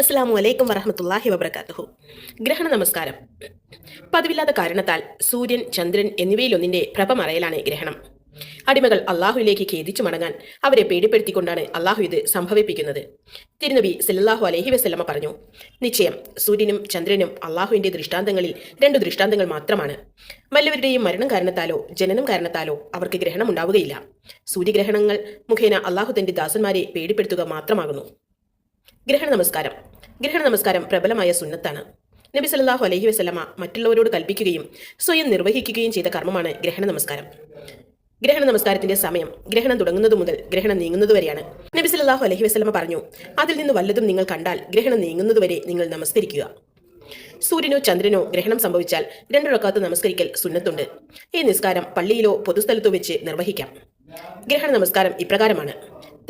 അസ്സാമു അലൈക്കും വറഹമത്തല്ലാഹി വബർക്കാത്തുഹു ഗ്രഹണ നമസ്കാരം. പതിവില്ലാത്ത കാരണത്താൽ സൂര്യൻ ചന്ദ്രൻ എന്നിവയിലൊന്നിന്റെ പ്രഭ മറയലാണ് ഗ്രഹണം. അടിമകൾ അള്ളാഹുവിലേക്ക് ഖേദിച്ചു മടങ്ങാൻ അവരെ പേടിപ്പെടുത്തിക്കൊണ്ടാണ് അള്ളാഹു ഇത് സംഭവിപ്പിക്കുന്നത്. തിരുനബി സല്ലാഹു അലഹി വസ്ലമ പറഞ്ഞു നിശ്ചയം സൂര്യനും ചന്ദ്രനും അള്ളാഹുവിന്റെ ദൃഷ്ടാന്തങ്ങളിൽ രണ്ടു ദൃഷ്ടാന്തങ്ങൾ മാത്രമാണ്. വല്ലവരുടെയും മരണം കാരണത്താലോ ജനനം കാരണത്താലോ അവർക്ക് ഗ്രഹണം ഉണ്ടാവുകയില്ല സൂര്യഗ്രഹണങ്ങൾ മുഖേന അള്ളാഹു തന്റെ ദാസന്മാരെ പേടിപ്പെടുത്തുക മാത്രമാകുന്നു. ഗ്രഹണ നമസ്കാരം. ഗ്രഹണ നമസ്കാരം പ്രബലമായ സുന്നത്താണ്. നബി സല്ലാഹു അലഹി വസ്ലമ മറ്റുള്ളവരോട് കൽപ്പിക്കുകയും സ്വയം നിർവഹിക്കുകയും ചെയ്ത കർമ്മമാണ് ഗ്രഹണ നമസ്കാരം. ഗ്രഹണ നമസ്കാരത്തിന്റെ സമയം ഗ്രഹണം തുടങ്ങുന്നത് മുതൽ ഗ്രഹണം നീങ്ങുന്നത് വരെയാണ്. നബി സല്ലാഹു അലഹി വസ്ലമ പറഞ്ഞു അതിൽ നിന്ന് വല്ലതും നിങ്ങൾ കണ്ടാൽ ഗ്രഹണം നീങ്ങുന്നത് വരെ നിങ്ങൾ നമസ്കരിക്കുക. സൂര്യനോ ചന്ദ്രനോ ഗ്രഹണം സംഭവിച്ചാൽ രണ്ടു റക്കാത്ത് നമസ്കരിക്കൽ സുന്നത്തുണ്ട്. ഈ നിസ്കാരം പള്ളിയിലോ പൊതുസ്ഥലത്തോ വെച്ച് നിർവഹിക്കാം. ഗ്രഹണ നമസ്കാരം ഇപ്രകാരമാണ്.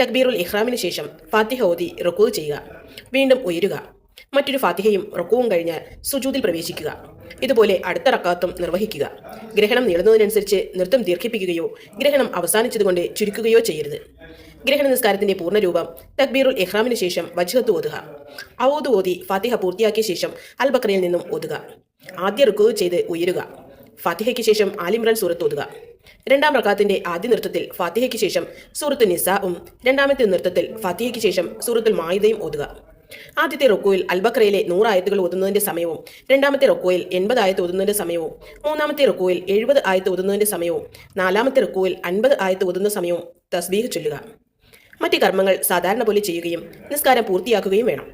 തക്ബീറുൽ ഇഹ്റാമിന് ശേഷം ഫാത്തിഹ ഓതി റുക്കൂ ചെയ്യുക. വീണ്ടും ഉയരുക. മറ്റൊരു ഫാത്തിഹയും റുക്കുവും കഴിഞ്ഞാൽ സുജൂതിൽ പ്രവേശിക്കുക. ഇതുപോലെ അടുത്ത റക്കാത്തും നിർവഹിക്കുക. ഗ്രഹണം നീളുന്നതിനനുസരിച്ച് നൃത്തം ദീർഘിപ്പിക്കുകയോ ഗ്രഹണം അവസാനിച്ചതുകൊണ്ട് ചുരുക്കുകയോ ചെയ്യരുത്. ഗ്രഹണ നിസ്കാരത്തിന്റെ പൂർണരൂപം തക്ബീറുൽ ഇഹ്റാമിന് ശേഷം വജ്ഹത്ത് ഓതുക. ഔദ് ഓതി ഫാത്തിഹ പൂർത്തിയാക്കിയ ശേഷം അൽ ബക്രയിൽ നിന്നും ഓതുക. ആദ്യ റുക്കു ചെയ്ത് ഉയരുക. ഫാത്തിഹയ്ക്ക് ശേഷം ആലിമ്രാൻ സൂറത്ത് ഓതുക. രണ്ടാം റക്കാത്തിന്റെ ആദ്യ നൃത്തത്തിൽ ഫാത്തിഹയ്ക്ക് ശേഷം സൂറത്ത് നിസാവും രണ്ടാമത്തെ നൃത്തത്തിൽ ഫാത്തിഹയ്ക്ക് ശേഷം സൂറത്തുൽ മായുതയും ഓതുക. ആദ്യത്തെ റൊക്കോയിൽ അൽബക്രയിലെ നൂറായത്തുകൾ ഓതുന്നതിന്റെ സമയവും രണ്ടാമത്തെ റൊക്കോയിൽ എൺപത് ആയത്ത് ഓതുന്നതിന്റെ സമയവും മൂന്നാമത്തെ റൊക്കോയിൽ എഴുപത് ആയത്ത് ഓതുന്നതിന്റെ സമയവും നാലാമത്തെ റൊക്കോയിൽ അൻപത് ആയത്ത് ഓതുന്ന സമയവും തസ്ബീഹ് ചൊല്ലുക. മറ്റ് കർമ്മങ്ങൾ സാധാരണ പോലെ ചെയ്യുകയും നിസ്കാരം പൂർത്തിയാക്കുകയും വേണം.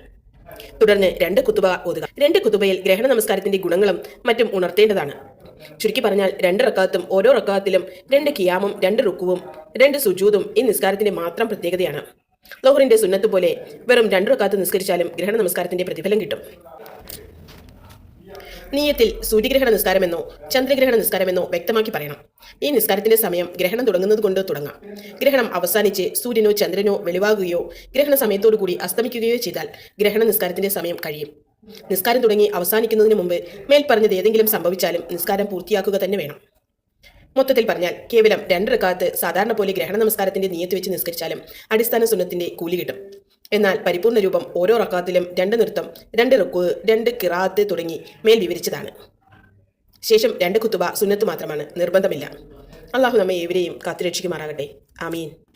തുടർന്ന് രണ്ട് കുത്തുബ ഓതുക. രണ്ട് കുത്തുബയിൽ ഗ്രഹണ നമസ്കാരത്തിന്റെ ഗുണങ്ങളും മറ്റും ഉണർത്തേണ്ടതാണ്. ചുരുക്കി പറഞ്ഞാൽ രണ്ട് റക്കാത്തും ഓരോ റക്കാത്തിലും രണ്ട് കിയാമും രണ്ട് റുക്കുവും രണ്ട് സുജൂതും ഈ നിസ്കാരത്തിന്റെ മാത്രം പ്രത്യേകതയാണ്. ലോഹറിന്റെ സുന്നത്ത് പോലെ വെറും രണ്ടു റക്കാത്ത് നിസ്കരിച്ചാലും ഗ്രഹണ നമസ്കാരത്തിന്റെ പ്രതിഫലം കിട്ടും. നീയത്തിൽ സൂര്യഗ്രഹണ നിസ്കാരമെന്നോ ചന്ദ്രഗ്രഹണ നിസ്കാരമെന്നോ വ്യക്തമാക്കി പറയണം. ഈ നിസ്കാരത്തിന്റെ സമയം ഗ്രഹണം തുടങ്ങുന്നത് കൊണ്ട് തുടങ്ങാം. ഗ്രഹണം അവസാനിച്ച് സൂര്യനോ ചന്ദ്രനോ വെളിവാകുകയോ ഗ്രഹണ സമയത്തോടു കൂടി അസ്തമിക്കുകയോ ചെയ്താൽ ഗ്രഹണ നിസ്കാരത്തിന്റെ സമയം കഴിയും. നിസ്കാരം തുടങ്ങി അവസാനിക്കുന്നതിന് മുമ്പ് മേൽപ്പറഞ്ഞത് ഏതെങ്കിലും സംഭവിച്ചാലും നിസ്കാരം പൂർത്തിയാക്കുക തന്നെ വേണം. മൊത്തത്തിൽ പറഞ്ഞാൽ കേവലം രണ്ട് റക്കാത്ത് സാധാരണ പോലെ ഗ്രഹണ നമസ്കാരത്തിന്റെ നിയത്ത് വെച്ച് നിസ്കരിച്ചാലും അടിസ്ഥാന സുന്നത്തിന്റെ കൂലി കിട്ടും. എന്നാൽ പരിപൂർണ രൂപം ഓരോ റക്കാത്തിലും രണ്ട് നൃത്തം രണ്ട് റുക്കു രണ്ട് കിറാത്ത് തുടങ്ങി മേൽ വിവരിച്ചതാണ്. ശേഷം രണ്ട് കുത്തുബ സുന്നത്ത് മാത്രമാണ് നിർബന്ധമില്ല. അള്ളാഹു നമ്മെ ഏവരെയും കാത്തുരക്ഷിക്കുമാറാകട്ടെ. ആമീൻ.